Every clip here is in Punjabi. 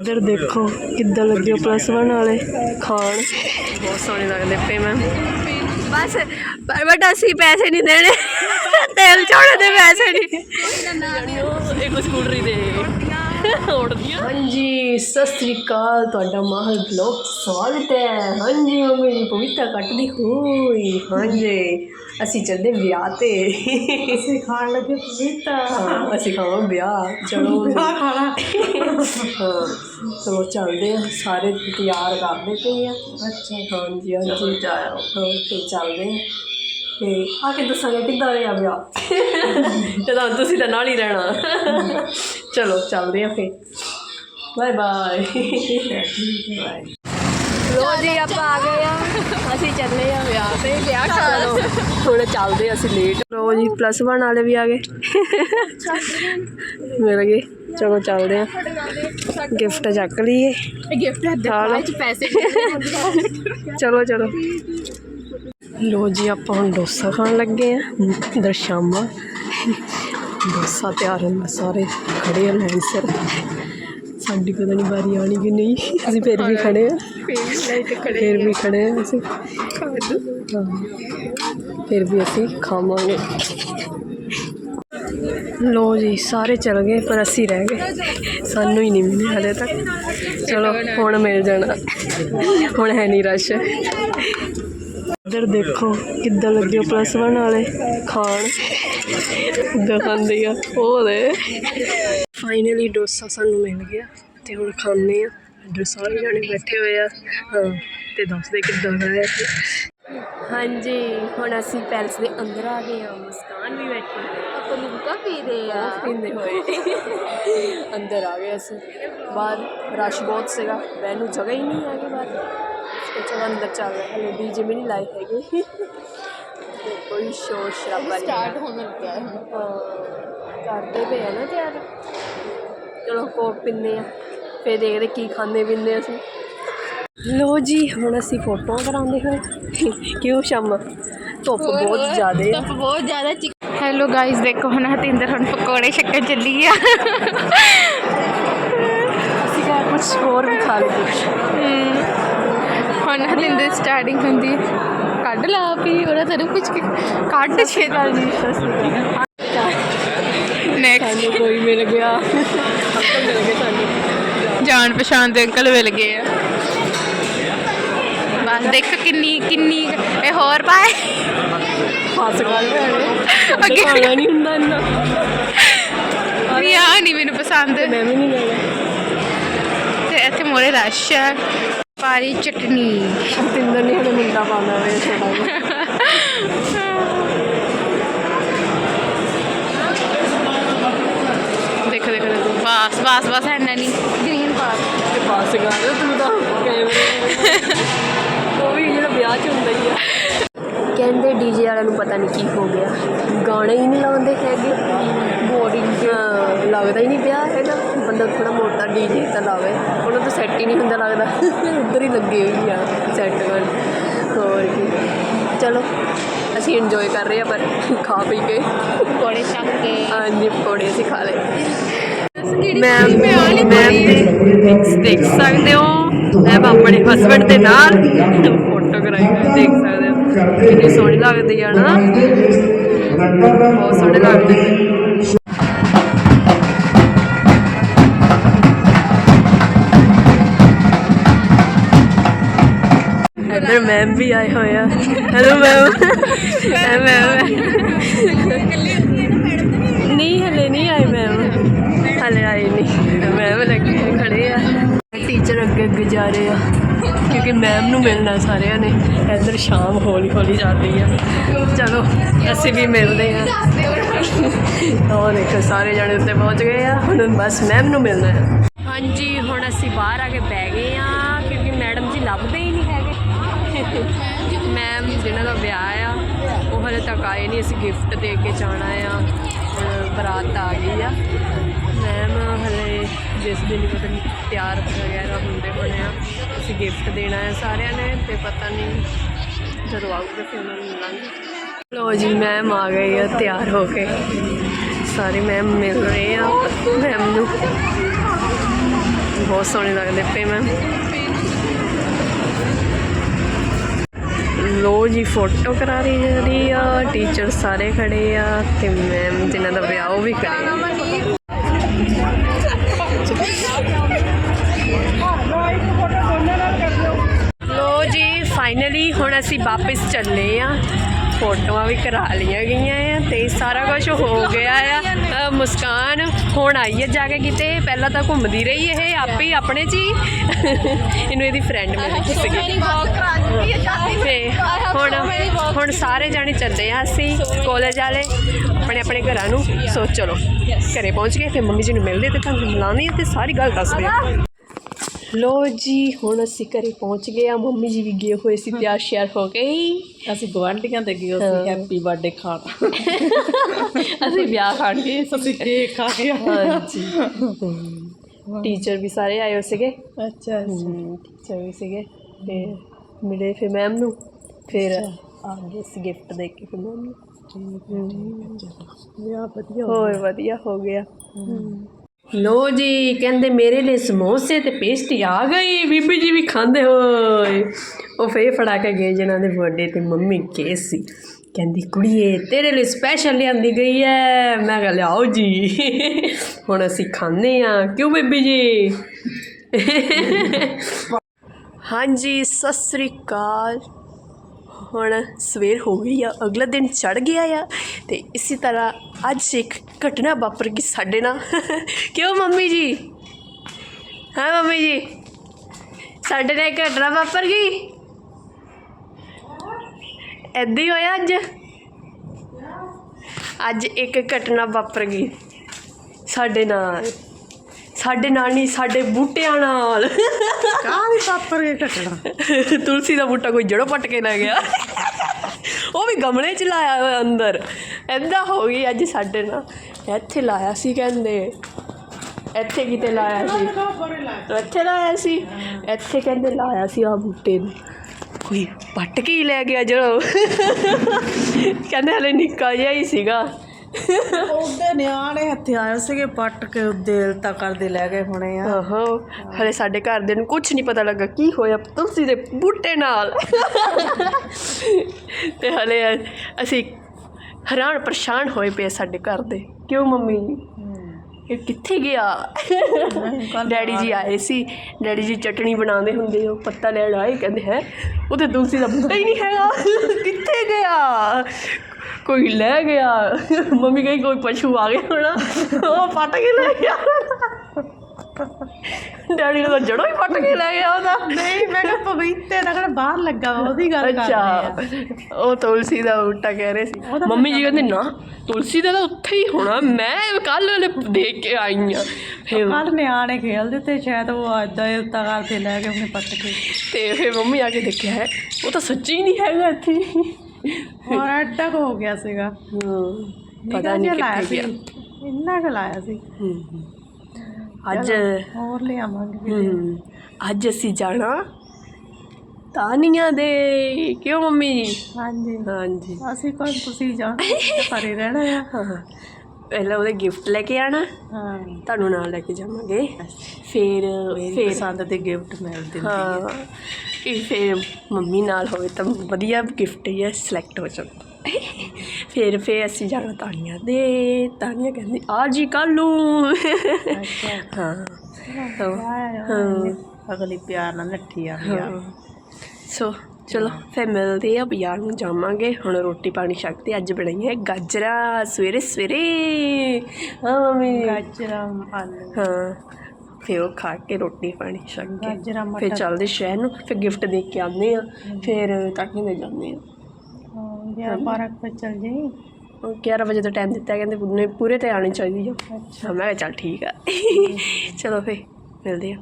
ਇੱਧਰ ਦੇਖੋ ਕਿੱਦਾਂ ਲੱਗੇ ਪਲੱਸ 1 ਵਾਲੇ ਖਾਣ। ਬਹੁਤ ਸੋਹਣੇ ਲੱਗਦੇ ਪਏ ਮੈਂ ਬਸ ਪਰ ਬਟ ਅਸੀਂ ਪੈਸੇ ਨਹੀਂ ਦੇਣੇ। ਤੇਲ ਚੋੜੇ ਦੇ ਪੈਸੇ ਨਹੀਂ। ਇੱਕ ਸਕੂਟਰੀ ਦੇ ਉੜਦੀਆਂ ਹਾਂਜੀ ਸਤਿ ਸ੍ਰੀ ਅਕਾਲ ਤੁਹਾਡਾ ਮਾਹਲ ਬਲੌਗ ਸਵਾਗਤ ਹੈ। ਹਾਂਜੀ ਮੰਮੀ ਜੀ ਪਵਿੱਤਰ ਕੱਟਦੀ ਹੋਈ। ਹਾਂਜੀ ਅਸੀਂ ਚੱਲਦੇ ਵਿਆਹ ਤੇ। ਅਸੀਂ ਖਾਣ ਲੱਗੇ ਪਵਿੱਤਰ ਅਸੀਂ ਖਾਵਾਂ ਵਿਆਹ। ਚਲੋ ਵਿਆਹ ਖਾਣਾ। ਹਾਂ ਚਲੋ ਚੱਲਦੇ ਆ। ਸਾਰੇ ਤਿਆਰ ਕਰਦੇ ਪਏ ਆ। ਅੱਛਾ। ਹਾਂਜੀ ਹਾਂਜੀ। ਫਿਰ ਚੱਲਦੇ ਆ। ਤੇ ਆ ਕੇ ਦੱਸਾਂਗੇ ਕਿੱਦਾਂ ਰਿਹਾ ਵਿਆਹ ਚਲੋ ਤੁਸੀਂ ਤਾਂ ਨਾਲ ਹੀ ਰਹਿਣਾ। ਚਲੋ ਚੱਲਦੇ ਆ ਫਿਰ। Bye bye. ਲੋ ਜੀ ਆਪਾਂ ਆ ਗਏ ਆ। ਅਸੀਂ ਚੱਲੇ ਆ ਵਿਆਹ ਤੇ। ਵਿਆਹ ਚਲੋ ਹੁਣ ਚੱਲਦੇ ਆ ਅਸੀਂ ਲੇਟ ਲੋ ਜੀ ਪਲੱਸ 1 ਵਾਲੇ ਵੀ ਆ ਗਏ। ਮਿਲ ਗਏ। ਚਲੋ ਚੱਲਦੇ ਆ। ਗਿਫਟ ਚੱਕ ਲਈਏ। ਗਿਫਟ ਦੇ ਬਾਅਦ ਚ ਪੈਸੇ ਚਲੋ ਚਲੋ। ਲੋ ਜੀ, ਆਪਾਂ ਹੁਣ ਡੋਸਾ ਖਾਣ ਲੱਗੇ ਆ। ਦਰਸ਼ਾਮਾ ਡੋਸਾ ਤਿਆਰ ਹੁੰਦਾ, ਸਾਰੇ ਖੜੇ ਆ ਲਾਈਨ ਸਿਰ। ਸਾਡੀ ਪਤਾ ਨਹੀਂ ਵਾਰੀ ਆਣੀ ਕਿ ਨਹੀਂ। ਅਸੀਂ ਫਿਰ ਵੀ ਖੜੇ ਆ। ਫਿਰ ਵੀ ਖੜੇ ਆ ਅਸੀਂ। ਹਾਂ। ਫਿਰ ਵੀ ਅਸੀਂ ਖਾਵਾਂਗੇ। ਲੋ ਜੀ, ਸਾਰੇ ਚਲ ਗਏ, ਪਰ ਅਸੀਂ ਰਹਿ ਗਏ। ਸਾਨੂੰ ਹੀ ਨਹੀਂ ਮਿਲੇ ਹਲੇ ਤੱਕ। ਚਲੋ, ਹੁਣ ਮਿਲ ਜਾਣਾ। ਹੁਣ ਹੈ ਨਹੀਂ ਰਸ਼। ਇੱਧਰ ਦੇਖੋ ਕਿੱਦਾਂ ਲੱਗੇ ਪਲੱਸ 1 ਵਾਲੇ ਖਾਣ। ਦਿਖਾਉਂਦੇ ਆ। ਉਹ ਦੇ। ਫਾਈਨਲੀ ਡੋਸਾ ਸਾਨੂੰ ਮਿਲ ਗਿਆ ਤੇ ਹੁਣ ਖਾਣੇ ਆ। ਇੱਧਰ ਸਾਰੇ ਜਾਣੇ ਬੈਠੇ ਹੋਏ ਆ। ਹਾਂ ਤੇ ਦੱਸਦੇ ਕਿੱਦਾਂ ਦਾ ਹੈ। ਹਾਂਜੀ ਹੁਣ ਅਸੀਂ ਪੈਲਸ ਦੇ ਅੰਦਰ ਆ ਗਏ ਆ। ਮੁਸਕਾਨ ਵੀ ਬੈਠੀ। ਆਪਾਂ ਲਿਮਕਾ ਪੀ ਰਹੇ ਆ। ਪੀਂਦੇ ਹੋਏ। ਅੰਦਰ ਆ ਗਏ ਅਸੀਂ। ਬਾਹਰ ਰਸ਼ ਬਹੁਤ ਸੀਗਾ। ਬਹਿਣ ਨੂੰ ਜਗ੍ਹਾ ਹੀ ਨਹੀਂ ਹੈਗੀ ਬਾਹਰ। ਤੇ ਚਲੋ ਅੰਦਰ ਚੱਲ ਰਹੇ ਹਲੇ ਡੀਜੇ ਵੀ ਨਹੀਂ ਲਾਏ ਹੈਗੇ। ਤੇ ਕੋਈ ਸ਼ੋਰ ਸ਼ਰਾਬਾ ਨਹੀਂ ਸਟਾਰਟ ਹੋਣ ਲੱਗਿਆ ਹੈ। ਹਾਂ, ਕਰਦੇ ਪਏ ਆ ਨਾ ਤਿਆਰ। ਚਲੋ ਕੋਕ ਪੀਂਦੇ ਆ ਫੇਰ ਦੇਖਦੇ ਕੀ ਖਾਂਦੇ ਪੀਂਦੇ ਅਸੀਂ। ਲੋ ਜੀ ਹੁਣ ਅਸੀਂ ਫੋਟੋਆਂ ਕਰਾਉਂਦੇ ਹੋਏ। ਕਿਉਂ ਸ਼ਾਮਾ? ਧੁੱਪ ਬਹੁਤ ਜ਼ਿਆਦੇ ਆ। ਧੁੱਪ ਬਹੁਤ ਜ਼ਿਆਦਾ ਹੈਲੋ ਗਾਇਸ ਦੇਖੋ ਹੁਣ ਹਤਿੰਦਰ ਹੁਣ ਪਕੌੜੇ ਛੱਕਣ ਚੱਲੀ ਆ। ਅਸੀਂ ਕਿਹਾ ਕੁਝ ਹੋਰ ਵੀ ਖਾ ਲਈਏ। ਹਮ, ਹੁਣ ਹਤਿੰਦਰ ਸਟਾਰਟਿੰਗ ਹੁੰਦੀ। ਕੱਢ ਲਾ ਵੀ ਉਹਦਾ ਤੈਨੂੰ ਕੁਝ ਕੱਢ ਛੇਤੀ ਜੀ ਨੈਕਸਟ ਕੋਈ ਮਿਲ ਗਿਆ। ਅੰਕਲ ਮਿਲ ਗਏ ਸਾਨੂੰ ਜਾਣ ਪਛਾਣ ਦੇ ਅੰਕਲ ਮਿਲ ਗਏ ਆ। ਬਸ ਦੇਖ ਕਿੰਨੀ ਕਿੰਨੀ ਇਹ ਹੋਰ ਪਾਏ। ਫਸ ਗਏ ਅੱਗੇ- ਖਾਣਾ ਨਹੀਂ ਹੁੰਦਾ ਇੰਨਾ। ਵੀ ਆ ਨਹੀਂ ਮੈਨੂੰ ਪਸੰਦ। ਮੈਂ ਵੀ ਨਹੀਂ ਲੈਣਾ ਤੇ ਇੱਥੇ ਮੋਰੇ ਰਸ਼ ਹੈ ਪਾਰੀ ਚਟਨੀ। ਤਿੰਦਰ ਨਹੀਂ ਹਲੇ ਮੁੰਡਾ ਪਾਉਂਦਾ ਵੇ ਛੋਟਾ ਦੇਖੋ ਦੇਖੋ ਦੇਖੋ। ਬਸ ਬਸ ਬਸ ਐਨਾ ਨਹੀਂ। ਗ੍ਰੀਨ ਪਾਰ ਤੇ ਪਾਸ ਕਰ ਰਿਹਾ ਤੂੰ ਤਾਂ ਕੈਮਰੇ ਉਹ ਵੀ ਜਿਹੜਾ ਵਿਆਹ ਚ ਹੁੰਦਾ ਹੀ ਆ। ਕਹਿੰਦੇ ਡੀਜੇ ਵਾਲਿਆਂ ਨੂੰ ਪਤਾ ਨਹੀਂ ਕੀ ਹੋ ਗਿਆ। ਗਾਣੇ ਹੀ ਨਹੀਂ ਲਾਉਂਦੇ ਹੈਗੇ। ਬੋਰਿੰਗ ਲੱਗਦਾ ਹੀ ਨਹੀਂ ਪਿਆ ਹੈਗਾ। ਬੰਦਾ ਥੋੜਾ ਮੋਟਾ ਡੀਜੇ ਤਾਂ ਲਾਵੇ। ਉਹਨਾਂ ਤੋਂ ਸੈੱਟ ਹੀ ਨਹੀਂ ਹੁੰਦਾ ਲੱਗਦਾ। ਉੱਧਰ ਹੀ ਲੱਗੇ ਹੋਈ ਆ ਸੈੱਟ ਕਰਨ ਹੋਰ ਕੀ। ਚਲੋ ਅਸੀਂ ਇੰਜੋਏ ਕਰ ਰਹੇ ਆ ਪਰ ਖਾ ਪੀ ਕੇ। ਪਕੌੜੇ ਛੱਕ ਕੇ। ਹਾਂਜੀ ਪਕੌੜੇ ਅਸੀਂ ਖਾ ਲਏ। ਮੈਂ ਮੈਂ ਮੈਂ ਦੇਖ ਸਕਦੇ ਹੋ। ਮੈਂ ਆਪਣੇ ਹਸਬੰਡ ਦੇ ਨਾਲ ਫੋਟੋ ਕਰਾਈ ਦੇਖ ਸਕਦੇ ਹੋ। ਕਿੰਨੀ ਸੋਹਣੀ ਲੱਗਦੀ ਆ ਨਾ। ਬਹੁਤ ਸੋਹਣੇ ਲੱਗਦੇ। ਮੈਮ ਵੀ ਆਏ ਹੋਏ ਆ। ਹੈਲੋ ਮੈਮ ਮੈਮ ਨਹੀਂ ਹਲੇ ਨਹੀਂ ਆਏ ਮੈਮ ਹਲੇ ਆਏ ਨਹੀਂ। ਮੈਮ ਲੱਗੇ ਖੜੇ ਆ। ਟੀਚਰ ਅੱਗੇ ਅੱਗੇ ਜਾ ਰਹੇ ਆ। ਕਿਉਂਕਿ ਮੈਮ ਨੂੰ ਮਿਲਣਾ ਸਾਰਿਆਂ ਨੇ। ਇੱਧਰ ਸ਼ਾਮ ਹੌਲੀ ਹੌਲੀ ਜਾਂਦੀ ਆ। ਚਲੋ ਅਸੀਂ ਵੀ ਮਿਲਦੇ ਆ। ਉਹ ਦੇਖੋ ਸਾਰੇ ਜਣੇ ਉੱਤੇ ਪਹੁੰਚ ਗਏ ਆ। ਹੁਣ ਬਸ ਮੈਮ ਨੂੰ ਮਿਲਣਾ ਹੈ ਹਾਂਜੀ ਹੁਣ ਅਸੀਂ ਬਾਹਰ ਆ ਕੇ ਬਹਿ ਗਏ ਆ। ਕਿਉਂਕਿ ਮੈਡਮ ਜੀ ਲੱਭਦੇ ਹੀ ਮੈਮ ਜਿਹਨਾਂ ਦਾ ਵਿਆਹ ਆ, ਉਹ ਹਲੇ ਤੱਕ ਆਏ ਨਹੀਂ। ਅਸੀਂ ਗਿਫਟ ਦੇ ਕੇ ਜਾਣਾ ਆ। ਬਰਾਤ ਆ ਗਈ ਆ। ਮੈਮ ਹਲੇ ਜਿਸ ਦਿਨ ਪਤਾ ਨਹੀਂ ਤਿਆਰ ਵਗੈਰਾ ਹੁੰਦੇ ਹੋਣੇ ਆ, ਅਸੀਂ ਗਿਫਟ ਦੇਣਾ ਹੈ ਸਾਰਿਆਂ ਨੇ ਤੇ ਪਤਾ ਨਹੀਂ ਜਦੋਂ ਆਊਗਾ ਫਿਰ ਉਹਨਾਂ ਨੂੰ ਮਿਲਾਂਗੇ। ਲੋ ਜੀ ਮੈਮ ਆ ਗਈ ਆ ਤਿਆਰ ਹੋ ਕੇ। ਸਾਰੇ ਮੈਮ ਮਿਲ ਰਹੇ ਆ। ਮੈਮ ਨੂੰ ਬਹੁਤ ਸੋਹਣੇ ਲੱਗਦੇ ਪਏ ਮੈਮ ਲੋ ਜੀ ਫੋਟੋ ਕਰਾ ਰਹੀ ਜਾ ਰਹੀ ਆ ਟੀਚਰ ਸਾਰੇ ਖੜੇ ਆ ਤੇ ਮੈਮ ਜਿਨ੍ਹਾਂ ਦਾ ਵਿਆਹ ਉਹ ਵੀ ਖੜੇ ਆ। ਲੋ ਜੀ ਫਾਈਨਲੀ ਹੁਣ ਅਸੀਂ ਵਾਪਸ ਚੱਲੇ ਆ। ਫੋਟੋਆਂ ਵੀ ਕਰਾ ਲਈਆਂ ਗਈਆਂ ਆ ਤੇ ਸਾਰਾ ਕੁਝ ਹੋ ਗਿਆ ਆ। ਮੁਸਕਾਨ ਹੁਣ ਆਈ ਹੈ ਜਾ ਕੇ ਕਿਤੇ ਪਹਿਲਾਂ ਤਾਂ ਘੁੰਮਦੀ ਰਹੀ ਇਹ ਆਪੇ ਆਪਣੇ ਚ ਹੀ। ਇਹਨੂੰ ਇਹਦੀ ਫਰੈਂਡ ਮਿਲ ਗਈ ਸੀਗੀ। ਤੇ ਹੁਣ ਹੁਣ ਸਾਰੇ ਜਾਣੇ ਚੱਲੇ ਆ ਅਸੀਂ ਕਾਲਜ ਵਾਲੇ ਆਪਣੇ ਆਪਣੇ ਘਰਾਂ ਨੂੰ। ਸੋ ਚਲੋ ਘਰੇ ਪਹੁੰਚ ਗਏ ਫਿਰ ਮੰਮੀ ਜੀ ਨੂੰ ਮਿਲਦੇ ਤੇ ਤੁਹਾਨੂੰ ਮਿਲਾਉਂਦੇ ਤੇ ਸਾਰੀ ਗੱਲ ਦੱਸਦੇ ਆ। ਲੋ ਜੀ ਹੁਣ ਅਸੀਂ ਘਰੇ ਪਹੁੰਚ ਗਏ ਆ ਮੰਮੀ ਜੀ ਵੀ ਗਏ ਹੋਏ ਸੀ ਤਿਆਰ ਸ਼ਿਆਰ ਹੋ ਗਏ ਅਸੀਂ ਗਵਾਂਢੀਆਂ ਦੇ ਗਏ ਸੀ ਹੈਪੀ ਬਰਥਡੇ ਖਾਣ। ਅਸੀਂ ਵਿਆਹ ਖਾਣ ਗਏ ਅਸੀਂ ਕੇਕ ਖਾ ਕੇ। ਹਾਂਜੀ। ਟੀਚਰ ਵੀ ਸਾਰੇ ਆਏ ਹੋ ਸੀਗੇ। ਅੱਛਾ ਟੀਚਰ ਵੀ ਸੀਗੇ। ਤੇ ਮਿਲੇ ਫਿਰ ਮੈਮ ਨੂੰ। ਫਿਰ ਆ ਗਏ ਸੀ ਗਿਫਟ ਦੇ ਕੇ ਫਿਰ ਮੈਮ ਨੂੰ। ਵਿਆਹ ਵਧੀਆ ਹੋਰ ਵਧੀਆ ਹੋ ਗਿਆ। ਲੋ ਜੀ, ਕਹਿੰਦੇ ਮੇਰੇ ਲਈ ਸਮੋਸੇ ਤੇ ਪੇਸਟੀ ਆ ਗਈ। ਬੀਬੀ ਜੀ ਵੀ ਖਾਂਦੇ ਹੋਏ। ਉਹ ਫੇਰ ਫੜਾ ਕੇ ਗਏ ਜਿਨ੍ਹਾਂ ਦੇ ਬਰਥਡੇ ਤੇ ਮੰਮੀ ਕੇਸ ਸੀ। ਕਹਿੰਦੀ, ਕੁੜੀਏ, ਤੇਰੇ ਲਈ ਸਪੈਸ਼ਲ ਲਿਆਂਦੀ ਗਈ ਹੈ ਮੈਂ ਕਿਹਾ, ਲਿਆਓ ਜੀ। ਹੁਣ ਅਸੀਂ ਖਾਂਦੇ ਆ। ਕਿਉਂ ਬੀਬੀ ਜੀ? ਹਾਂਜੀ, ਸਤਿ ਸ੍ਰੀ ਅਕਾਲ। ਹੁਣ ਸਵੇਰ ਹੋ ਗਈ ਆ, ਅਗਲਾ ਦਿਨ ਚੜ ਗਿਆ ਆ ਤੇ ਇਸੇ ਤਰ੍ਹਾਂ ਅੱਜ ਇੱਕ ਘਟਨਾ ਵਾਪਰ ਗਈ ਸਾਡੇ ਨਾਲ। ਕਿਉਂ ਮੰਮੀ ਜੀ? ਹਾਂ ਮੰਮੀ ਜੀ, ਸਾਡੇ ਨਾਲ ਇੱਕ ਘਟਨਾ ਵਾਪਰ ਗਈ। ਐਦਾਂ ਹੀ ਹੋਇਆ ਅੱਜ? ਅੱਜ ਇੱਕ ਘਟਨਾ ਵਾਪਰ ਗਈ ਸਾਡੇ ਨਾਲ। ਸਾਡੇ ਨਾਲ ਨਹੀਂ ਸਾਡੇ ਬੂਟਿਆਂ ਨਾਲ। ਕਾਹਦੀ ਪਾਪਰ ਕੇ ਘਟਣਾ ਤੁਲਸੀ ਦਾ ਬੂਟਾ ਕੋਈ ਜੜੋਂ ਪੱਟ ਕੇ ਲੈ ਗਿਆ। ਉਹ ਵੀ ਗਮਲੇ 'ਚ ਲਾਇਆ ਹੋਇਆ ਅੰਦਰ। ਐਦਾਂ ਹੋ ਗਈ ਅੱਜ ਸਾਡੇ ਨਾਲ। ਇੱਥੇ ਲਾਇਆ ਸੀ ਕਹਿੰਦੇ। ਇੱਥੇ ਕਿਤੇ ਲਾਇਆ ਸੀ। ਇੱਥੇ ਲਾਇਆ ਸੀ। ਇੱਥੇ ਕਹਿੰਦੇ ਲਾਇਆ ਸੀ ਆ ਬੂਟੇ ਨੂੰ। ਕੋਈ ਪੱਟ ਕੇ ਹੀ ਲੈ ਗਿਆ ਜੋ ਕਹਿੰਦੇ ਹਲੇ ਨਿੱਕਾ ਜਿਹਾ ਹੀ ਸੀਗਾ। ਉਹਦੇ ਨਿਆਣੇ ਹੱਥੇ ਆਏ ਸੀਗੇ ਪੱਟ ਕੇ ਦੇਲ ਤਾਂ ਕਰਦੇ ਲੈ ਗਏ ਹੋਣੇ ਆ। ਆਹੋ ਹਲੇ ਸਾਡੇ ਘਰ ਦੇ ਨੂੰ ਕੁਝ ਨਹੀਂ ਪਤਾ ਲੱਗਾ ਕੀ ਹੋਇਆ ਤੁਲਸੀ ਦੇ ਬੂਟੇ ਨਾਲ। ਤੇ ਹਲੇ ਅਸੀਂ ਹੈਰਾਨ ਪਰੇਸ਼ਾਨ ਹੋਏ ਪਏ ਸਾਡੇ ਘਰ ਦੇ ਕਿਉਂ ਮੰਮੀ ਇਹ ਕਿੱਥੇ ਗਿਆ? ਡੈਡੀ ਜੀ ਆਏ ਸੀ ਡੈਡੀ ਜੀ ਚਟਣੀ ਬਣਾਉਂਦੇ ਹੁੰਦੇ ਉਹ ਪੱਤਾ ਲੈਣ ਆਏ ਕਹਿੰਦੇ ਹੈ ਉਹ ਤੇ ਤੁਲਸੀ ਦਾ ਬੂਟਾ ਹੀ ਨਹੀਂ ਹੈਗਾ। ਕਿੱਥੇ ਗਿਆ? ਕੋਈ ਲੈ ਗਿਆ। ਮੰਮੀ ਕਹੀ ਕੋਈ ਪਸ਼ੂ ਆ ਗਿਆ ਹੋਣਾ। ਉਹ ਪੱਟ ਕੇ ਲੈ ਗਿਆ। ਡੈਡੀ ਨੇ ਜੜੋਂ ਹੀ ਪੱਟ ਕੇ ਲੈ ਗਿਆ ਉਹਦਾ। ਨਹੀਂ ਮੈਂ ਕਿਹਾ ਪਵਿੱਤੇ ਦਾ ਕਿਹੜਾ ਬਾਹਰ ਲੱਗਾ ਵਾ ਉਹਦੀ ਗੱਲ ਕਰਦੇ ਆ। ਅੱਛਾ ਉਹ ਤੁਲਸੀ ਦਾ ਬੂਟਾ ਕਹਿ ਰਹੇ ਸੀ। ਮੰਮੀ ਜੀ ਕਹਿੰਦੇ ਨਾ ਤੁਲਸੀ ਦਾ ਤਾਂ ਉੱਥੇ ਹੀ ਹੋਣਾ। ਮੈਂ ਕੱਲ ਵਾਲੇ ਦੇਖ ਕੇ ਆਈ ਆ ਫਿਰ ਕੱਲ ਨਿਆਣੇ ਖੇਲਦੇ ਤੇ ਸ਼ਾਇਦ ਉਹ ਏਦਾਂ ਹੀ ਉੱਤਾ ਕਰਦੇ ਲੈ ਗਏ ਉਹਨੇ ਪੱਟ ਕੇ। ਤੇ ਫਿਰ ਮੰਮੀ ਆ ਕੇ ਦੇਖਿਆ ਹੈ ਉਹ ਤਾਂ ਸੱਚੀ ਨਹੀਂ ਹੈਗਾ ਇੱਥੇ। ਹੋਰ ਐਡਾ ਕੁ ਹੋ ਗਿਆ ਸੀਗਾ। ਪਤਾ ਨਹੀਂ ਕਿੱਥੇ ਗਿਆ। ਇੰਨਾ ਕੁ ਲਾਇਆ ਸੀ। ਅੱਜ ਹੋਰ ਲਿਆਵਾਂਗੇ ਅੱਜ ਅਸੀਂ ਜਾਣਾ ਤਾਨੀਆਂ ਦੇ। ਕਿਉਂ ਮੰਮੀ ਜੀ? ਹਾਂਜੀ। ਹਾਂਜੀ। ਅਸੀਂ ਕੋਈ ਤੁਸੀਂ ਜਾਣ ਪਰੇ ਰਹਿਣਾ ਆ। ਹਾਂ। ਪਹਿਲਾਂ ਉਹਦੇ ਗਿਫਟ ਲੈ ਕੇ ਆਣਾ ਹਾਂ। ਤੁਹਾਨੂੰ ਨਾਲ ਲੈ ਕੇ ਜਾਵਾਂਗੇ। ਫਿਰ ਮੇਰੀ ਫਿਰ ਪਸੰਦ ਦੇ ਗਿਫਟ ਮਿਲਦੇ ਨੇ ਹਾਂ। ਇਹ ਫਿਰ ਮੰਮੀ ਨਾਲ ਹੋਵੇ ਤਾਂ ਵਧੀਆ ਗਿਫਟ ਹੀ ਹੈ ਸਿਲੈਕਟ ਹੋ ਜਾਂਦਾ ਫਿਰ ਫਿਰ ਅਸੀਂ ਜਾਣਾ ਤਾਨੀਆਂ ਦੇ। ਤਾਨੀਆਂ ਕਹਿੰਦੀ ਆ ਜੀ ਕੱਲ ਨੂੰ। ਹਾਂ। ਤਾਂ ਹਾਂ। ਅਗਲੀ ਪਿਆਰ ਨਾਲ ਨੱਠੀ ਆ। ਹਾਂ। ਸੋ ਚਲੋ ਫਿਰ ਮਿਲਦੇ ਆ ਬਾਜ਼ਾਰ ਨੂੰ ਜਾਵਾਂਗੇ। ਹੁਣ ਰੋਟੀ ਪਾਣੀ ਛਕਦੇ ਅੱਜ ਬਣਾਈ ਹੈ ਗਾਜਰਾਂ ਸਵੇਰੇ ਸਵੇਰੇ। ਹਾਂ ਮੰਮੀ ਗਾਜਰਾਂ ਆਲੂ। ਹਾਂ ਫਿਰ ਉਹ ਖਾ ਕੇ ਰੋਟੀ ਪਾਣੀ ਛਕ ਕੇ। ਗਾਜਰਾਂ ਫਿਰ ਮਟਰ ਚੱਲਦੇ ਸ਼ਹਿਰ ਨੂੰ ਫਿਰ ਗਿਫਟ ਦੇ ਕੇ ਆਉਂਦੇ ਆ। ਫਿਰ ਤਾਕੀ ਦੇ ਜਾਂਦੇ ਆ। ਯਾਰ ਪਾਰਕ ਤੇ ਚੱਲ ਜਾਈ। ਉਹ 11 ਵਜੇ ਦਾ ਟਾਈਮ ਦਿੱਤਾ ਕਹਿੰਦੇ ਪੂਰੇ ਪੂਰੇ ਤੇ ਆਣੀ ਚਾਹੀਦੀ ਆ। ਅੱਛਾ। ਮੈਂ ਕਿਹਾ ਚੱਲ ਠੀਕ ਆ। ਚਲੋ ਫੇ ਮਿਲਦੇ ਆ।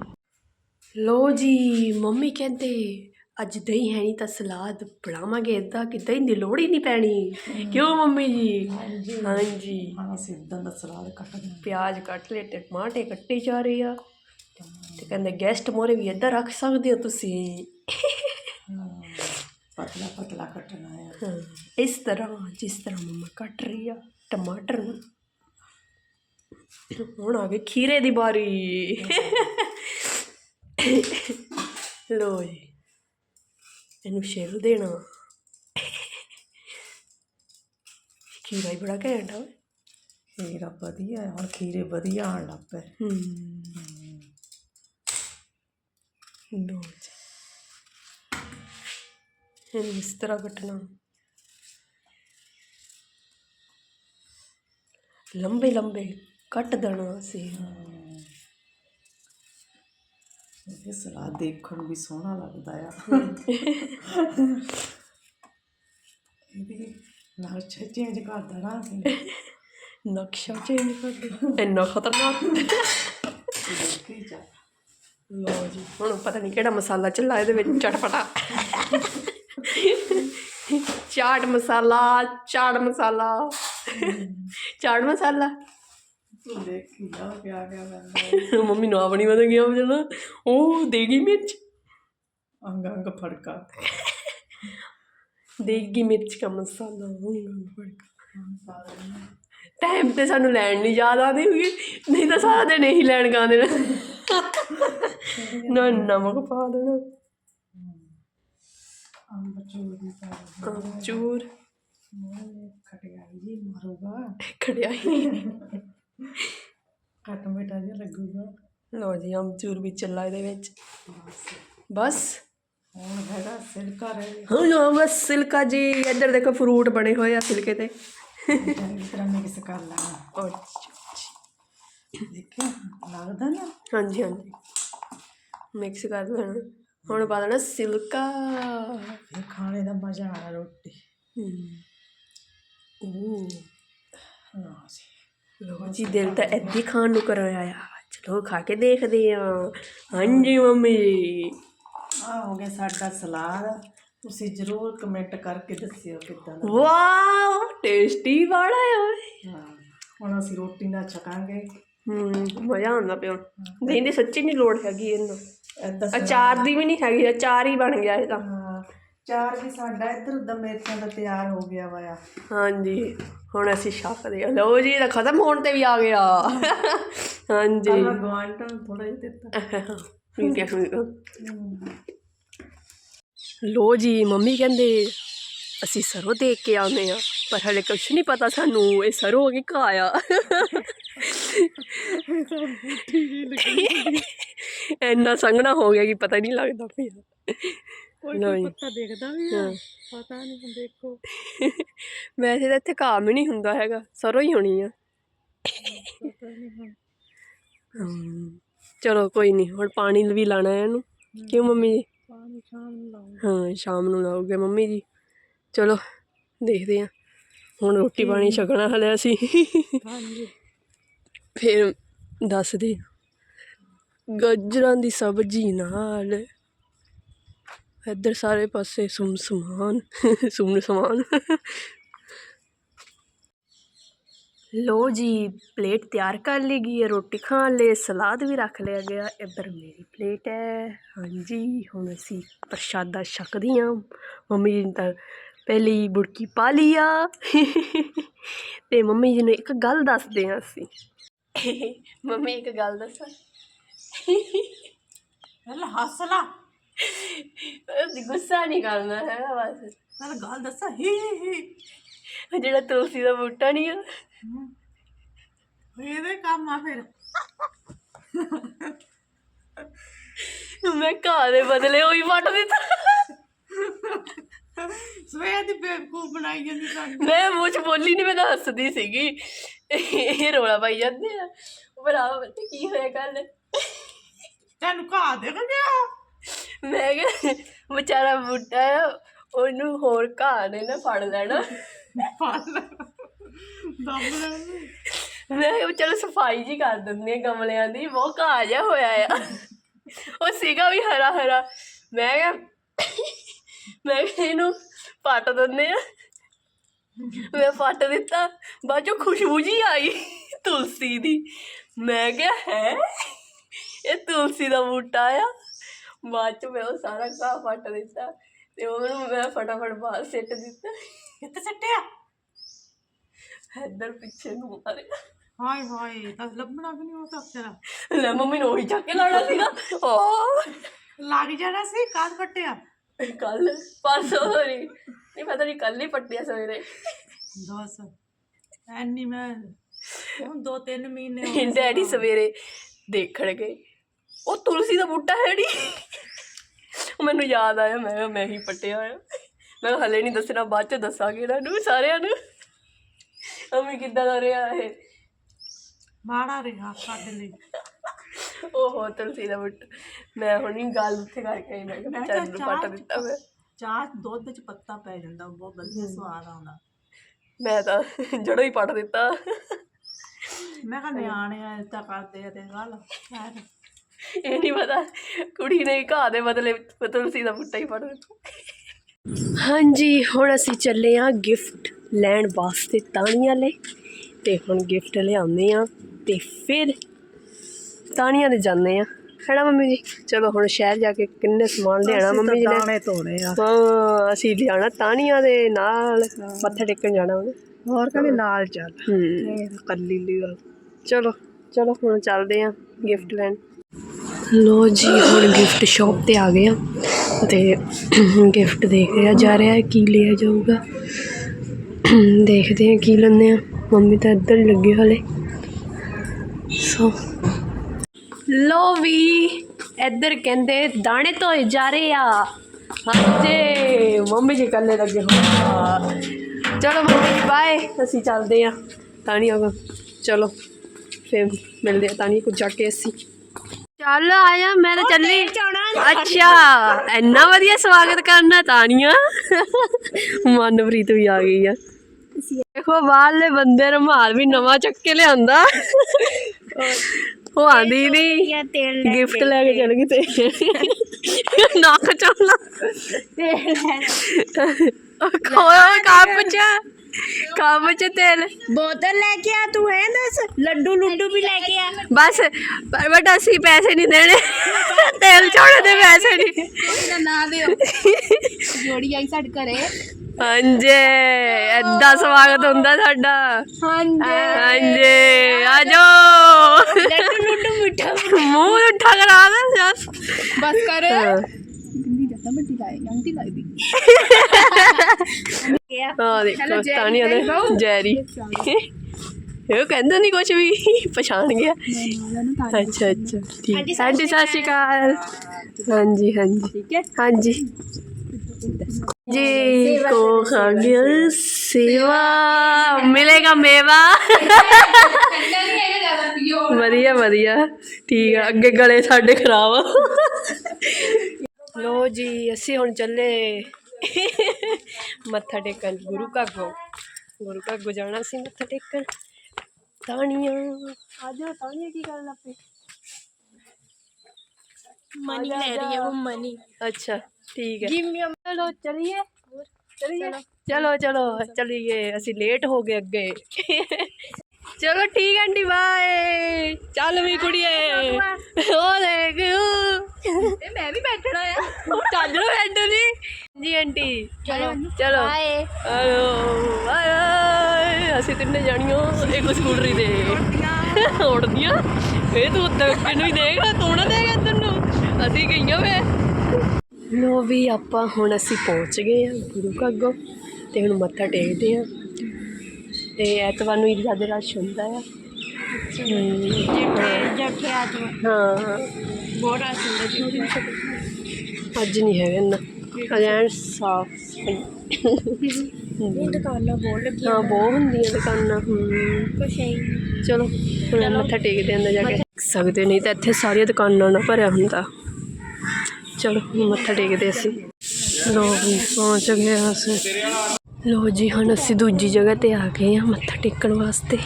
ਲੋ ਜੀ ਮੰਮੀ ਕਹਿੰਦੇ ਅੱਜ ਦਹੀਂ ਹੈ ਨਹੀਂ ਤਾਂ ਸਲਾਦ ਬਣਾਵਾਂਗੇ ਇਦਾਂ ਕਿ ਦਹੀਂ ਦੀ ਲੋੜ ਹੀ ਨਹੀਂ ਪੈਣੀ। ਕਿਉਂ ਮੰਮੀ ਜੀ? ਹਾਂਜੀ। ਹਾਂ ਅਸੀਂ ਇਦਾਂ ਦਾ ਸਲਾਦ ਕੱਟਦੇ ਪਿਆਜ਼ ਕੱਟ ਲਏ ਟਮਾਟੇ ਕੱਟੇ ਜਾ ਰਹੇ ਆ। ਤੇ ਕਹਿੰਦੇ ਗੈਸਟ ਮੋਰੇ ਵੀ ਇੱਦਾਂ ਰੱਖ ਸਕਦੇ ਹੋ ਤੁਸੀਂ। ਪਤਲਾ ਪਤਲਾ ਕੱਟਣਾ ਹੈ ਹਾਂ, ਇਸ ਤਰ੍ਹਾਂ ਜਿਸ ਤਰ੍ਹਾਂ ਮੰਮਾ ਕੱਟ ਰਹੀ ਆ ਟਮਾਟਰ ਨੂੰ। ਹੁਣ ਆ ਗਈ ਖੀਰੇ ਦੀ ਬਾਰੀ। ਲੋ ਜੀ। ਇਹਨੂੰ ਸ਼ੇਰ ਦੇਣਾ। ਖੀਰਾ ਹੀ ਬੜਾ ਘੈਂਟ ਆ। ਖੀਰਾ ਵਧੀਆ ਹੈ, ਹੁਣ ਖੀਰੇ ਵਧੀਆ ਆਣ ਲੱਗ ਪਏ। ਹੂੰ। ਲੋ ਜੀ। ਇਹਨੂੰ ਇਸ ਤਰ੍ਹਾਂ ਕੱਟਣਾ। ਲੰਬੇ ਲੰਬੇ ਕੱਟ ਦੇਣਾ ਸੀ ਇਹ ਸਲਾਦ ਦੇਖਣ ਵੀ ਸੋਹਣਾ ਲੱਗਦਾ ਆ। ਇਹਦੀ ਨਾਲ ਚੇਂਜ ਕਰ ਦੇਣਾ ਅਸੀਂ। ਨਕਸ਼ਾ ਚੇਂਜ ਕਰ ਦੇ। ਇੰਨਾ ਖਤਰਨਾਕ। ਦੇਖੀ ਜਾ ਲਓ ਜੀ ਹੁਣ ਪਤਾ ਨਹੀਂ ਕਿਹੜਾ ਮਸਾਲਾ ਚੱਲਾ ਇਹਦੇ ਵਿੱਚ ਚਟਪਟਾ। ਚਾਟ ਮਸਾਲਾ ਚਾਟ ਮਸਾਲਾ। ਚਾਟ ਮਸਾਲਾ। ਤੂੰ ਦੇਖੀ ਜਾ ਕਿਆ ਕਿਆ ਕਰਦਾ ਮੰਮੀ ਨਾ ਬਣੀ ਵਧ ਗਿਆ ਜਨਾ ਉਹ ਦੇਗੀ ਮਿਰਚ। ਅੰਗ ਅੰਗ ਫੜਕਾ। ਦੇਗੀ ਮਿਰਚ ਦਾ ਮਸਾਲਾ ਅੰਗ ਫੜਕਾ। ਟਾਈਮ ਤੇ ਸਾਨੂੰ ਲੈਣ ਨਹੀਂ ਯਾਦ ਆਉਂਦੀ ਹੋਗੀ ਨਹੀਂ ਤਾਂ ਸਾਰਾ ਦਿਨ ਇਹੀ ਲੈਣ ਗਾ ਦੇਣਾ ਨਾ ਨਮਕ ਪਾ ਦੇਣਾ। ਅੰਬ ਚੂਰੀ ਪਾ ਅਮਚੂਰ ਖਟਿਆਈ ਜੀ ਮਾਰੂਗਾ। ਖੜਿਆਈ ਕੱਟ ਮਿੱਠਾ ਜਿਹਾ ਲੱਗੂਗਾ। ਲਓ ਜੀ ਅਮਚੂਰ ਵੀ ਚੱਲਾ ਇਹਦੇ ਵਿੱਚ। ਬਸ। ਹੁਣ ਹੈਗਾ ਸਿਰਕਾ ਰਹਿ ਹੁਣ ਉਹ ਬਸ ਸਿਲਕਾ ਜੀ ਇੱਧਰ ਦੇਖੋ ਫਰੂਟ ਬਣੇ ਹੋਏ ਆ ਸਿਲਕੇ ਤੇ। ਇਸ ਤਰ੍ਹਾਂ ਮਿਕਸ ਕਰ ਲੈਣਾ ਅੱਛਾ ਦੇਖਿਆ? ਲੱਗਦਾ ਨਾ? ਹਾਂਜੀ ਹਾਂਜੀ। ਮਿਕਸ ਕਰ ਲੈਣਾ। ਹੁਣ ਪਾ ਦੇਣਾ ਸਿਲਕਾ। ਇਹ ਖਾਣੇ ਦਾ ਮਜ਼ਾ ਆਣਾ ਰੋਟੀ। ਓ ਲਓ ਜੀ। ਲੋ ਜੀ ਦਿਲ ਤਾਂ ਏਦੀ ਖਾਣ ਨੂੰ ਕਰਾਇਆ ਆ। ਚਲੋ ਖਾ ਕੇ ਦੇਖਦੇ ਆ। ਹਾਂਜੀ ਮੰਮੀ। ਆ ਹੋ ਗਿਆ ਸਾਡਾ ਸਲਾਦ। ਤੁਸੀਂ ਜ਼ਰੂਰ ਕਮੈਂਟ ਕਰਕੇ ਦੱਸਿਓ ਕਿੱਦਾਂ ਦਾ ਵਾਓ ਟੇਸਟੀ ਬੜਾ ਹੈ ਓਏ ਹੁਣ ਅਸੀਂ ਰੋਟੀ ਨਾਲ ਛਕਾਂਗੇ। ਹੂੰ ਮਜ਼ਾ ਆਉਂਦਾ ਪਿਆ। ਦਹੀਂ ਦੀ ਸੱਚੀ ਨਹੀਂ ਲੋੜ ਹੈਗੀ ਇਹਨੂੰ। ਅਚਾਰ ਦੀ ਵੀ ਨਹੀਂ ਹੈਗੀ ਅਚਾਰ ਹੀ ਬਣ ਗਿਆ ਇਹ ਤਾਂ ਚਾਰ ਸਾਡਾ ਇੱਧਰ ਉਧਰ ਮਿਰਚਾਂ ਦਾ ਤਿਆਰ ਹੋ ਗਿਆ ਵਾ ਆ। ਹਾਂਜੀ ਹੁਣ ਅਸੀਂ ਛਕਦੇ ਆ। ਲਓ ਜੀ ਇਹ ਤਾਂ ਖਤਮ ਹੋਣ ਤੇ ਵੀ ਆ ਗਿਆ। ਹਾਂਜੀ। ਮੈਂ ਗਵਾਂਟਾ ਥੋੜਾ ਜਿਹਾ ਦਿੱਤਾ। ਠੀਕ ਹੈ ਠੀਕ ਹੈ। ਲੋ ਜੀ ਮੰਮੀ ਕਹਿੰਦੇ ਅਸੀਂ ਸਰੋਂ ਦੇਖ ਕੇ ਆਉਂਦੇ ਆ ਪਰ ਹਲੇ ਕੁਝ ਨਹੀਂ ਪਤਾ ਸਾਨੂੰ ਇਹ ਸਰੋਂ ਹੋ ਗਈ ਘਾਇਆ ਇੰਨਾ ਸੰਘਣਾ ਹੋ ਗਿਆ ਕਿ ਪਤਾ ਹੀ ਨਹੀਂ ਲੱਗਦਾ ਪਿਆ। ਲਓ ਜੀ ਪੱਤਾ ਦੇਖਦਾ ਵੀ ਹਾਂ। ਪਤਾ ਨਹੀਂ ਹੁਣ ਦੇਖੋ। ਵੈਸੇ ਤਾਂ ਇੱਥੇ ਘਾਹ ਵੀ ਨਹੀਂ ਹੁੰਦਾ ਹੈਗਾ ਸਰੋਂ ਹੀ ਹੋਣੀ ਆ। ਪਤਾ ਨਹੀਂ ਹੁਣ। ਹਮ, ਚਲੋ ਕੋਈ ਨਹੀਂ ਹੁਣ ਪਾਣੀ ਵੀ ਲਾਣਾ ਹੈ ਇਹਨੂੰ। ਕਿਉਂ ਮੰਮੀ ਜੀ? ਪਾਣੀ ਸ਼ਾਮ ਨੂੰ ਲਾਉਂ ਹਾਂ ਸ਼ਾਮ ਨੂੰ ਲਾਓਗੇ ਮੰਮੀ ਜੀ? ਚਲੋ ਦੇਖਦੇ ਆ ਹੁਣ ਰੋਟੀ ਪਾਣੀ ਛਕਣਾ ਹਲੇ ਅਸੀਂ। ਹਾਂਜੀ। ਫਿਰ ਦੱਸਦੇ ਆ। ਗਾਜਰਾਂ ਦੀ ਸਬਜ਼ੀ ਨਾਲ ਇੱਧਰ ਸਾਰੇ ਪਾਸੇ ਸੁਮਸਮਾਨ ਸੁਮਸਮਾਨ ਲੋ ਜੀ, ਪਲੇਟ ਤਿਆਰ ਕਰ ਲਈ ਗਈ ਹੈ, ਰੋਟੀ ਖਾਣ ਲਈ, ਸਲਾਦ ਵੀ ਰੱਖ ਲਿਆ ਗਿਆ, ਇੱਧਰ ਮੇਰੀ ਪਲੇਟ ਹੈ। ਹਾਂਜੀ, ਹੁਣ ਅਸੀਂ ਪ੍ਰਸ਼ਾਦਾ ਛਕਦੇ ਹਾਂ। ਮੰਮੀ ਜੀ ਨੇ ਤਾਂ ਪਹਿਲੀ ਬੁੜਕੀ ਪਾ ਲਈ ਆ। ਤੇ ਮੰਮੀ ਜੀ ਨੂੰ ਇੱਕ ਗੱਲ ਦੱਸਦੇ ਹਾਂ ਅਸੀਂ। ਮੰਮੀ ਇੱਕ ਗੱਲ ਦੱਸਾਂ। ਹੱਸ ਲਾ। ਗੁੱਸਾ ਨਹੀਂ ਕਰਨਾ ਹੈ ਬਸ। ਚੱਲ ਗੱਲ ਦੱਸ ਹੀ ਹੀ ਉਹ ਜਿਹੜਾ ਤੁਲਸੀ ਦਾ ਬੂਟਾ ਨਹੀਂ ਆ। ਇਹਦੇ ਕੰਮ ਆ ਫਿਰ। ਮੈਂ ਘਾਹ ਦੇ ਬਦਲੇ ਉਹੀ ਵੱਟ ਦਿੱਤਾ। ਸਵੇਰ ਦੀ ਬੇਵਕੂਫ ਬਣਾਈ ਜਾਂਦੀ ਸਾਨੂੰ ਮੈਂ ਮੂੰਹ ਚ ਬੋਲੀ ਨਹੀਂ ਮੈਂ ਤਾਂ ਹੱਸਦੀ ਸੀਗੀ। ਇਹ ਰੋਲਾ ਪਾਈ ਜਾਂਦੇ ਆ। ਭਰਾ ਕੀ ਹੋਇਆ ਕੱਲ ਤੈਨੂੰ ਘਾ ਦੇ ਗਿਆ? ਮੈਂ ਕਿਹਾ ਵਿਚਾਰਾ ਬੂਟਾ ਆ ਉਹਨੂੰ ਹੋਰ ਘਾਹ ਨੇ ਨਾ ਫੜ ਲੈਣਾ। ਦਮ ਲੈ। ਮੈਂ ਕਿਹਾ ਚਲੋ ਸਫ਼ਾਈ ਜੀ ਕਰ ਦਿੰਦੇ ਆ ਗਮਲਿਆਂ ਦੀ ਬਹੁਤ ਘਾਹ ਜਿਹਾ ਹੋਇਆ ਆ। ਉਹ ਸੀਗਾ ਵੀ ਹਰਾ ਹਰਾ। ਮੈਂ ਕਿਹਾ ਮੈਂ ਕਿਹਾ ਇਹਨੂੰ ਪੱਟ ਦਿੰਦੇ ਆ। ਮੈਂ ਪੱਟ ਦਿੱਤਾ ਬਾਅਦ ਚੋਂ ਖੁਸ਼ਬੂ ਜੀ ਆਈ ਤੁਲਸੀ ਦੀ। ਮੈਂ ਕਿਹਾ ਹੈ? ਇਹ ਤੁਲਸੀ ਦਾ ਬੂਟਾ ਆ। ਬਾਅਦ ਚ ਮੈਂ ਉਹ ਸਾਰਾ ਘਾਹ ਪੱਟ ਦਿੱਤਾ ਤੇ ਉਹਨੂੰ ਮੈਂ ਫਟਾਫਟ ਬਾਹਰ ਸਿੱਟ ਦਿੱਤਾ। ਕਿੱਥੇ ਸੱਟਿਆ? ਇੱਧਰ ਪਿੱਛੇ ਨੂੰ ਮਾਰਿਆ। ਹਾਏ ਹਾਏ ਤਾਂ ਲੱਭਣਾ ਵੀ ਨਹੀਂ ਤਾਂ ਤੇਰਾ। ਲੈ ਮੰਮੀ ਨੂੰ ਉਹੀ ਚੱਕ ਕੇ ਲਾਣਾ ਸੀਗਾ। ਓ। ਲੱਗ ਜਾਣਾ ਸੀ ਕਾਦ ਫਟਿਆ? ਕੱਲ ਪਰਸੋਂ ਹੋਰੀ ਨਹੀਂ ਪਤਾ ਨਹੀਂ ਕੱਲ ਹੀ ਪੱਟਿਆ ਸਵੇਰੇ। ਦੱਸ ਐਨੀ ਮੈਂ ਹੁਣ ਦੋ ਤਿੰਨ ਮਹੀਨੇ ਹੋ ਗਏ ਡੈਡੀ ਸਵੇਰੇ ਦੇਖਣ ਗਏ। ਉਹ ਤੁਲਸੀ ਦਾ ਬੂਟਾ ਹੈ ਨੀ। ਉਹ ਮੈਨੂੰ ਯਾਦ ਆਇਆ ਮੈਂ ਕਿਹਾ ਮੈਂ ਹੀ ਪੱਟਿਆ ਹੋਇਆ। ਮੈਂ ਕਿਹਾ ਹਲੇ ਨਹੀਂ ਦੱਸਣਾ ਬਾਅਦ ਚ ਦੱਸਾਂਗੇ ਇਹਨਾਂ ਨੂੰ ਸਾਰਿਆਂ ਨੂੰ। ਅਮੀ ਕਿੱਦਾਂ ਦਾ ਰਿਹਾ ਇਹ? ਮਾੜਾ ਰਿਹਾ ਸਾਡੇ ਲਈ। ਓਹੋ ਤੁਲਸੀ ਦਾ ਬੂਟਾ। ਮੈਂ ਹੁਣੀ ਗੱਲ ਉੱਥੇ ਕਰਕੇ ਆਈ ਮੈਂ ਕਿਹਾ ਚੱਲ ਨੂੰ ਪੱਟ ਦਿੱਤਾ ਮੈਂ। ਚਾਹ ਦੁੱਧ ਚ ਪੱਤਾ ਪੈ ਜਾਂਦਾ ਬਹੁਤ ਵਧੀਆ ਸਵਾਦ ਆਉਂਦਾ। ਮੈਂ ਤਾਂ ਜੜੋਂ ਹੀ ਪੱਟ ਦਿੱਤਾ। ਮੈਂ ਕਿਹਾ ਨਿਆਣੇ ਆ ਤਾਂ ਕਰਦੇ ਆ ਤੇ ਗੱਲ ਇਹ ਨਹੀਂ ਪਤਾ। ਕੁੜੀ ਨੇ ਘਾਹ ਦੇ ਬਦਲੇ ਤੁਲਸੀ ਦਾ ਬੂਟਾ ਹੀ ਪੱਟ ਦਿੱਤਾ ਹਾਂਜੀ ਹੁਣ ਅਸੀਂ ਚੱਲੇ ਆ ਗਿਫਟ ਲੈਣ ਵਾਸਤੇ ਤਾਣੀਆਂ ਲਈ ਤੇ ਹੁਣ ਗਿਫਟ ਲਿਆਉਂਦੇ ਆ ਤੇ ਫਿਰ ਤਾਣੀਆਂ ਦੇ ਜਾਂਦੇ ਆ ਹੈਨਾ ਮੰਮੀ ਜੀ? ਚਲੋ ਹੁਣ ਸ਼ਹਿਰ ਜਾ ਕੇ ਕਿੰਨੇ ਸਮਾਨ ਲਿਆਣਾ ਮੰਮੀ ਜੀ ਨੇ। ਦਾਣੇ ਧੋਣੇ ਆ। ਹਾਂ ਅਸੀਂ ਲਿਆਣਾ ਤਾਣੀਆਂ ਦੇ ਨਾਲ। ਮੱਥਾ ਟੇਕਣ ਜਾਣਾ ਉਹਨੇ। ਹੋਰ ਕਹਿੰਦੇ ਨਾਲ ਚੱਲ। ਹੂੰ। ਕੱਲੀ ਲਈ ਚਲੋ ਚਲੋ ਹੁਣ ਚੱਲਦੇ ਆ ਗਿਫਟ ਲੈਣ। ਲੋ ਜੀ, ਹੁਣ ਗਿਫਟ ਸ਼ਾਪ ਤੇ ਆ ਗਏ ਆ ਤੇ ਗਿਫਟ ਦੇਖ ਰਿਹਾ, ਜਾ ਰਿਹਾ ਹੈ ਕੀ ਲਿਆ ਜਾਊਗਾ। ਦੇਖਦੇ ਹਾਂ ਕੀ ਲੈਂਦੇ ਆ ਮੰਮੀ ਤਾਂ ਇੱਧਰ ਹੀ ਲੱਗੇ ਹਲੇ। ਸੋ ਲੋ ਵੀ, ਇੱਧਰ ਕਹਿੰਦੇ ਦਾਣੇ ਧੋਏ ਜਾ ਰਹੇ ਆ। ਹਾਂਜੀ, ਮੰਮੀ ਜੀ ਕੱਲੇ ਲੱਗੇ ਹੋਏ ਚਲੋ ਮੰਮੀ ਜੀ ਬਾਏ ਅਸੀਂ ਚੱਲਦੇ ਆ ਤਾਣੀ ਕੋਲ। ਚਲੋ, ਫਿਰ ਮਿਲਦੇ ਆ ਤਾਣੀ ਕੋਲ ਜਾ ਕੇ ਅਸੀਂ। ਚੱਲ ਆਇਆ ਮੈਂ ਤਾਂ ਚੱਲੀ। ਅੱਛਾ ਇੰਨਾ ਵਧੀਆ ਸਵਾਗਤ ਕਰਨਾ ਤਾਨੀਆ ਮਨਪ੍ਰੀਤ ਵੀ ਆ ਗਈ ਆ। ਦੇਖੋ ਬਾਹਰਲੇ ਬੰਦੇ ਰੁਮਾਲ ਵੀ ਨਵਾਂ ਚੱਕ ਕੇ ਲਿਆਂਦਾ। ਉਹ ਆਂਦੀ ਨਹੀਂ ਗਿਫਟ ਲੈ ਕੇ ਚਲ ਗਈ ਤੇ। ਨੱਕ ਚੋਲਾ ਕੋਇਆ ਕੱਪ ਚ ਕੱਪ ਚ ਤੇਲ। ਬੋਤਲ ਲੈ ਕੇ ਆ ਤੂੰ ਹੈ ਦੱਸ ਲੱਡੂ ਲੁੱਡੂ ਵੀ ਲੈ ਕੇ ਆ। ਬਸ ਪਰ ਬਟ ਅਸੀਂ ਪੈਸੇ ਨਹੀਂ ਦੇਣੇ। ਤੇਲ ਚੋੜੇ ਦੇ ਪੈਸੇ ਨਹੀਂ। ਇਹਦਾ ਨਾਂ ਦਿਓ। ਜੋੜੀ ਆਈ ਸਾਡੇ ਘਰੇ। ਹਾਂਜੀ ਐਦਾਂ ਸਵਾਗਤ ਹੁੰਦਾ ਸਾਡਾ। ਹਾਂਜੀ। ਹਾਂਜੀ ਆ ਜਾਓ ਲੱਡੂ ਲੁੱਡੂ ਮਿੱਠਾ ਮੂੰਹ ਉੱਠਾ ਕਰਾ ਦੇ ਬਸ ਕਰ। ਗੰਦੀ ਜੱਟਾ ਵੱਡੀ ਲਾਏ ਗੰਦੀ ਲੱਗਦੀ ਹਾਂ ਦੇਖੋ ਤਾਨੀਆ ਦੇ ਜੈਰੀ ਇਹ ਕਹਿੰਦਾ ਨਹੀਂ ਕੁਝ ਵੀ ਪਛਾਣ ਗਿਆ। ਅੱਛਾ ਅੱਛਾ ਠੀਕ। ਹਾਂਜੀ ਸਤਿ ਸ਼੍ਰੀ ਅਕਾਲ। ਹਾਂਜੀ ਹਾਂਜੀ। ਠੀਕ ਹੈ। ਹਾਂਜੀ। ਜੀ ਕੋ ਖਾ ਗਿਆ ਸੇਵਾ ਮਿਲੇਗਾ ਮੇਵਾ। ਵਧੀਆ ਵਧੀਆ। ਠੀਕ ਆ ਅੱਗੇ ਗਲੇ ਸਾਡੇ ਖਰਾਬ ਆ। ਲੋ ਜੀ ਅਸੀਂ ਹੁਣ ਚੱਲੇ। ਮੱਥਾ ਟੇਕਣ ਗੁਰੂ ਘਾਗੋ। ਗੁਰੂ ਘਾਗੋ ਜਾਣਾ ਸੀ ਮੱਥਾ ਟੇਕਣ। ਤਾਣੀਆਂ। ਆ ਜਾਓ ਤਾਣੀਆਂ ਕੀ ਕਰਨ ਲੱਪੇ ਮਨੀ ਲੈ ਰਹੀ ਹੈ ਉਹ ਮਨੀ। ਅੱਛਾ ਠੀਕ ਹੈ। ਚਲੋ ਚਲਿਏ। ਚਲਿਏ। ਚਲੋ। ਚਲੋ ਚਲਿਏ। ਅਸੀਂ ਲੇਟ ਹੋ ਗਏ ਅੱਗੇ। ਚਲੋ ਠੀਕ ਹੈ ਆਂਟੀ ਬਾਏ ਚੱਲ ਵੀ ਕੁੜੀਏ। ਉਹ ਦੇਖ। ਤੇ ਮੈਂ ਵੀ ਬੈਠਣਾ ਆ। ਚੱਜ ਨੂੰ ਬੈਠਣੀ ਜੀ ਆਂਟੀ। ਚਲੋ। ਚਲੋ। ਬਾਏ ਆਇਓ ਆਏ ਅਸੀਂ ਤਿੰਨੇ ਜਾਣੀਆਂ ਇੱਕ ਸਕੂਟਰੀ ਤੇ। ਉੜਦੀਆਂ। ਇਹ ਤੂੰ ਉੱਤੇ ਅੱਗੇ ਨੂੰ ਹੀ ਦੇਖ ਤੂੰ ਨਾ ਦੇਖ ਇੱਧਰ ਨੂੰ। ਅਸੀਂ ਗਈਆਂ ਵੇ। ਲੋ ਵੀ ਆਪਾਂ ਹੁਣ ਅਸੀਂ ਪਹੁੰਚ ਗਏ ਆ ਗੁਰੂ ਘਰ ਅੱਗੋਂ ਤੇ ਹੁਣ ਮੱਥਾ ਟੇਕਦੇ ਆ। ਤੇ ਐਤਵਾਰ ਨੂੰ ਹੀ ਜ਼ਿਆਦਾ ਰਸ਼ ਹੁੰਦਾ ਆ। ਹਮ, ਜੱਠੇ ਹਾਂ ਹਾਂ। ਬਹੁਤ ਰਸ ਅੱਜ ਨਹੀਂ ਹੈਗਾ ਇੰਨਾ। ਅੱਜ ਸਾਫ਼ ਇਹ ਦੁਕਾਨਾਂ ਬਹੁਤ ਲੱਗੀਆਂ ਹਾਂ ਬਹੁਤ ਹੁੰਦੀਆਂ ਦੁਕਾਨਾਂ ਕੁਛ ਹੈ। ਚਲੋ ਹੁਣ ਮੱਥਾ ਟੇਕਦੇ ਅੰਦਰ ਜਾ ਕੇ। ਸਕਦੇ ਨਹੀਂ ਤਾਂ ਇੱਥੇ ਸਾਰੀਆਂ ਦੁਕਾਨਾਂ ਨਾ ਭਰਿਆ ਹੁੰਦਾ। ਚਲੋ ਮੱਥਾ ਟੇਕਦੇ ਅਸੀਂ। ਲੋ ਵੀ ਪਹੁੰਚ ਗਏ ਅਸੀਂ। ਲੋ ਜੀ ਹੁਣ ਅਸੀਂ ਦੂਜੀ ਜਗ੍ਹਾ ਤੇ ਆ ਗਏ ਹਾਂ ਮੱਥਾ ਟੇਕਣ ਵਾਸਤੇ।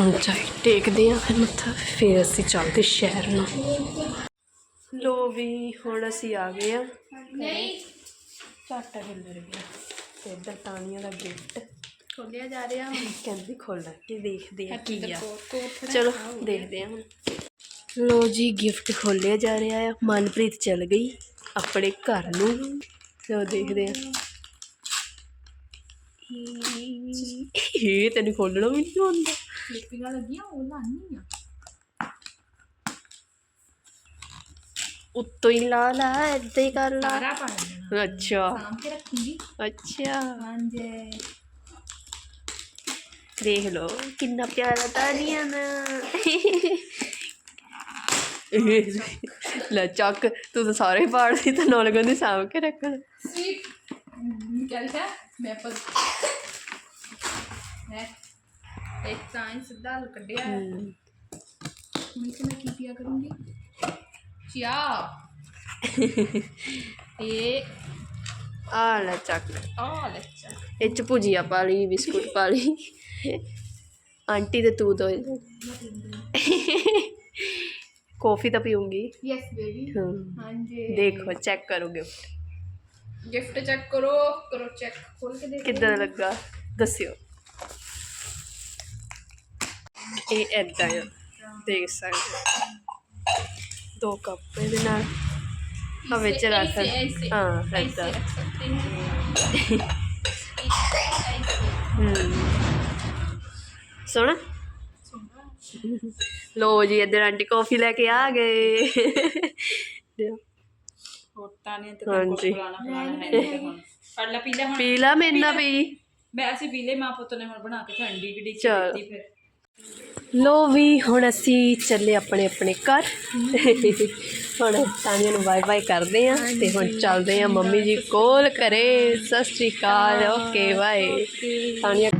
ਹੁਣ ਚਾਹੇ ਟੇਕਦੇ ਹਾਂ ਫਿਰ ਮੱਥਾ ਫਿਰ ਅਸੀਂ ਚੱਲਦੇ ਸ਼ਹਿਰ ਨੂੰ ਲੋ ਵੀ ਹੁਣ ਅਸੀਂ ਆ ਗਏ ਹਾਂ। ਨਹੀਂ। ਝਾਟਾ ਹਿੱਲ ਰਿਹਾ ਤੇ ਇੱਧਰ ਤਾਨੀਆਂ ਦਾ ਗਿਫਟ ਖੋਲਿਆ ਜਾ ਰਿਹਾ ਕਹਿੰਦੀ ਖੋਲਾ ਕੇ ਦੇਖਦੇ ਆ ਕੀ ਆ? ਚਲੋ ਦੇਖਦੇ ਹਾਂ ਹੁਣ। ਲੋ ਜੀ ਗਿਫਟ ਖੋਲਿਆ ਜਾ ਰਿਹਾ ਆ। ਮਨਪ੍ਰੀਤ ਚਲ ਗਈ ਆਪਣੇ ਘਰ ਨੂੰ। ਲੋ ਦੇਖਦੇ ਆ ਇਹ ਤੈਨੂੰ ਖੋਲਣਾ ਵੀ ਨਹੀਂ ਆਉਂਦਾ। ਕਲਿੱਪਿੰਗਾਂ ਲੱਗੀਆਂ ਉਹ ਲਾਣੀ ਆ ਉੱਤੋਂ ਹੀ ਲਾ ਲਾ ਏਦਾਂ ਹੀ ਕਰ ਲਾ। ਸਾਰਾ ਪਾ ਦੇਣਾ ਅੱਛਾ। ਸਾਂਭ ਕੇ ਰੱਖੂੰਗੀ। ਅੱਛਾ। ਹਾਂਜੀ। ਦੇਖ ਲਓ ਕਿੰਨਾ ਪਿਆਰਾ ਤਾਨੀਆ ਨਾ। ਲੈ ਚੱਕ ਤੂੰ ਤਾਂ ਸਾਰੇ ਪਾੜ ਸੀ ਤਾਂ ਨਾਲ ਕਹਿੰਦੀ ਸਾਂਭ ਕੇ ਰੱਖਣ ਸਵੀਟ ਨਿਕਲ ਗਿਆ। ਮੈਂ ਪਰ ਹੈ? ਇੱਕ ਤਾਂ ਸਿੱਧਾ ਕੱਢਿਆ। ਹੈ। ਹੁਣ ਇਸੇ ਮੈਂ ਕੀ ਪੀਆ ਕਰੂੰਗੀ? ਚਾਹ ਇਹ ਆ ਲੈ ਚੱਕ। ਆ ਲੈ ਚਾਹ ਇਹ ਚ ਭੁਜੀਆ ਪਾ ਲਈ ਬਿਸਕੁਟ ਪਾ ਲਈ। ਆਂਟੀ ਤੇ ਤੂੰ ਦੋ ਕੌਫੀ ਤਾਂ ਪੀਉਂਗੀ ਯੈਸ ਬੇਬੀ ਹਮ, ਹਾਂਜੀ। ਦੇਖੋ ਚੈੱਕ ਕਰੋਗੇ। ਗਿਫਟ ਚੈੱਕ ਕਰੋ ਕਰੋ ਚੈੱਕ ਖੋਲ ਕੇ ਦੇਖੋ ਕਿੱਦਾਂ ਲੱਗਾ? ਦੱਸਿਓ। ਇਹ ਐਦਾਂ ਆ। ਦੇਖ ਸਕਦੇ ਦੋ ਕੱਪ ਇਹਦੇ ਨਾਲ। ਆ ਵਿੱਚ ਰੱਖ ਹਾਂ। ਐਦਾਂ ਸੋਣਾ ਲੋ ਜੀ ਇਧਰ ਆਂਟੀ ਕਾਫੀ ਲੈ ਕੇ ਆ ਗਏ। ਦਿਓ। ਹੋਟਾਂ ਨੇ ਤੇ ਹਾਂਜੀ। ਪੁਰਾਣਾ ਪੁਰਾਣਾ ਹੈ ਤੇ ਹੁਣ। ਫੜ ਲੈ ਪੀ ਲੈ ਹੁਣ। ਪੀ ਲਾ ਮੇਰੇ ਨਾਲ ਪੀ ਮੈਂ ਅਸੀਂ ਪੀ ਲੈ ਮਾਂ ਪੁੱਤ ਨੇ ਹੁਣ ਬਣਾ ਕੇ ਠੰਡੀ ਵੀ ਡਿੱਗੀ ਚੱਲ। ਦਿੱਤੀ ਫਿਰ। ਲੋ ਵੀ ਹੁਣ ਅਸੀਂ ਚੱਲੇ ਆਪਣੇ ਆਪਣੇ ਘਰ। ਹੁਣ ਤਾਨੀਆ ਨੂੰ ਬਾਏ ਬਾਏ ਕਰਦੇ ਆ ਤੇ ਹੁਣ ਚੱਲਦੇ ਆ ਮੰਮੀ ਜੀ ਕੋਲ ਘਰੇ। ਸਤਿ ਸ਼੍ਰੀ ਅਕਾਲ। Okay bye. ਤਾਨੀਆ